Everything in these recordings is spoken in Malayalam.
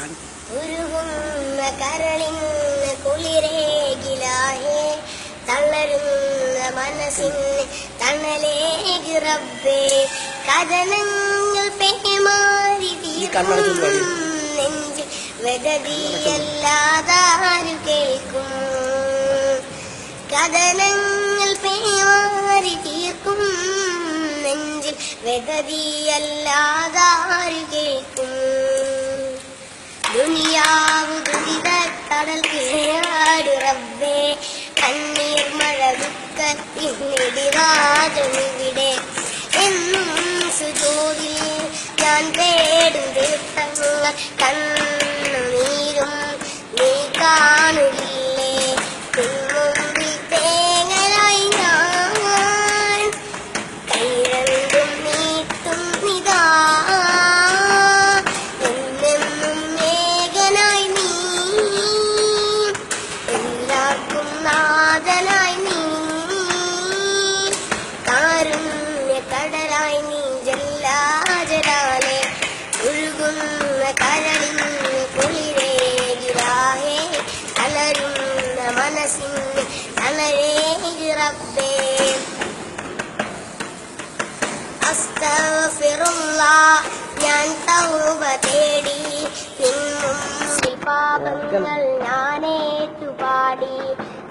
ഉരുകുന്ന കരളിന്ന് കുളിരേകിലാഹേ തളരുന്ന മനസ്സിന് തണലേകി റബ്ബേ കഥനങ്ങൾ പേമാരി. നെഞ്ചിൽ. വെതതിയല്ലാതാരു കേൾക്കും. കഥനങ്ങൾ പേമാരി തീർക്കും നെഞ്ചിൽ. വെതതിയല്ലാതാരു കേൾക്കും. ദുനിയാവ് ദുരിത കടൽ കീഴാട് റബ്ബേ കണ്ണീർ മഴ ദുഃഖത്തിനിടിവാതുമിവിടെ എന്നും സുജോതിൽ ഞാൻ തേടും തീർത്ഥങ്ങൾ കണ്ണുനീരും ഒഴുകുന്ന കരളിന് കുളിരേകിരാഹേ കലരുന്ന മനസ്സിന് തളരേകി റബ്ബേ അസ്തഗ്ഫിറുള്ള ഞാൻ തൗബ തേടി പിൻമുമ്പിൽ പാപങ്ങൾ ഞാനേറ്റുപാടി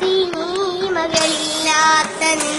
സീമകളില്ലാത്ത നിൻ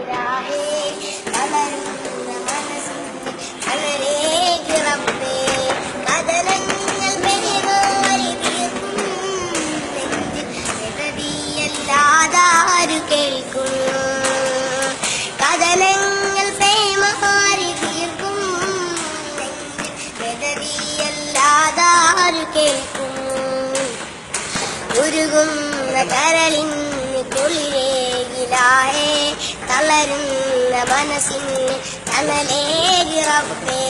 കേൾക്കും കഥനങ്ങൾ പേമാറി തീർക്കും. നെഞ്ചിൽ എതതിയല്ലാതാരു കേൾക്കും. ഉരുകുന്ന കരളിൻ കുളിരേകിലായേ തളരുന്ന മനസ്സിന് തണലേകി റബ്ബേ